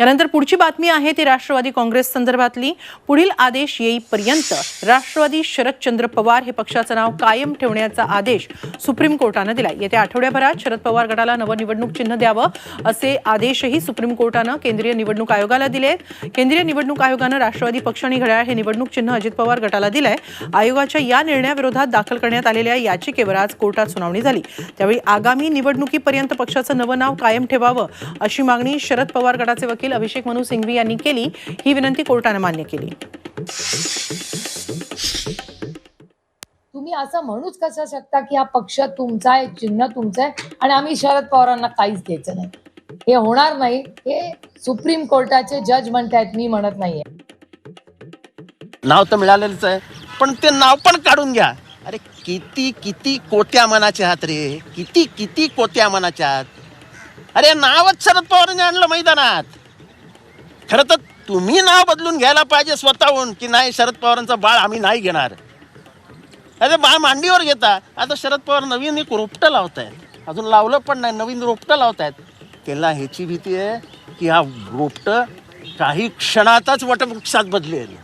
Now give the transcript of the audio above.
यानंतर पुढची बातमी आहे ती राष्ट्रवादी काँग्रेस संदर्भातली. पुढील आदेश येईपर्यंत राष्ट्रवादी शरदचंद्र पवार हे पक्षाचं नाव कायम ठेवण्याचा आदेश सुप्रीम कोर्टानं दिलाय. येत्या आठवड्याभरात शरद पवार गटाला नवनिवडणूक चिन्ह द्यावं असे आदेशही सुप्रीम कोर्टानं केंद्रीय निवडणूक आयोगाला दिले केंद्रीय निवडणूक आयोगानं राष्ट्रवादी पक्ष आणि घड्याळ हे निवडणूक चिन्ह अजित पवार गटाला दिलंय. आयोगाच्या या निर्णयाविरोधात दाखल करण्यात आलेल्या याचिकेवर आज कोर्टात सुनावणी झाली. त्यावेळी आगामी निवडणुकीपर्यंत पक्षाचं नवं नाव कायम ठेवावं अशी मागणी शरद पवार गटाचे वकील अभिषेक मनु सिंघवी यांनी केली ही विनंती कोर्टानं मान्य केली. तुम्ही असं म्हणूच कसं शकता की हा पक्ष तुमचा आहे चिन्ह तुमचं आहे आणि आम्ही शरद पवारांना काहीच द्यायचं नाही. हे होणार नाही हे सुप्रीम कोर्टाचे जज म्हणतायत मी म्हणत नाहीये. नाव तर मिळालेलंच आहे पण ते नाव पण काढून घ्या. अरे किती किती कोट्या मनाचे आहात रे किती किती कोट्या मनाचे आहात. अरे नावच शरद पवारांनी आणलं मैदानात. खरं तर तुम्ही नाव बदलून घ्यायला पाहिजे स्वतःहून की नाही शरद पवारांचा बाळ आम्ही नाही घेणार. अरे बाळ मांडीवर घेता. आता शरद पवार नवीन एक रोपटं लावत आहेत अजून लावलं पण नाही नवीन रोपटं लावत आहेत त्याला ह्याची भीती आहे की हा रोपटं काही क्षणातच वटवृक्षात बदलेल.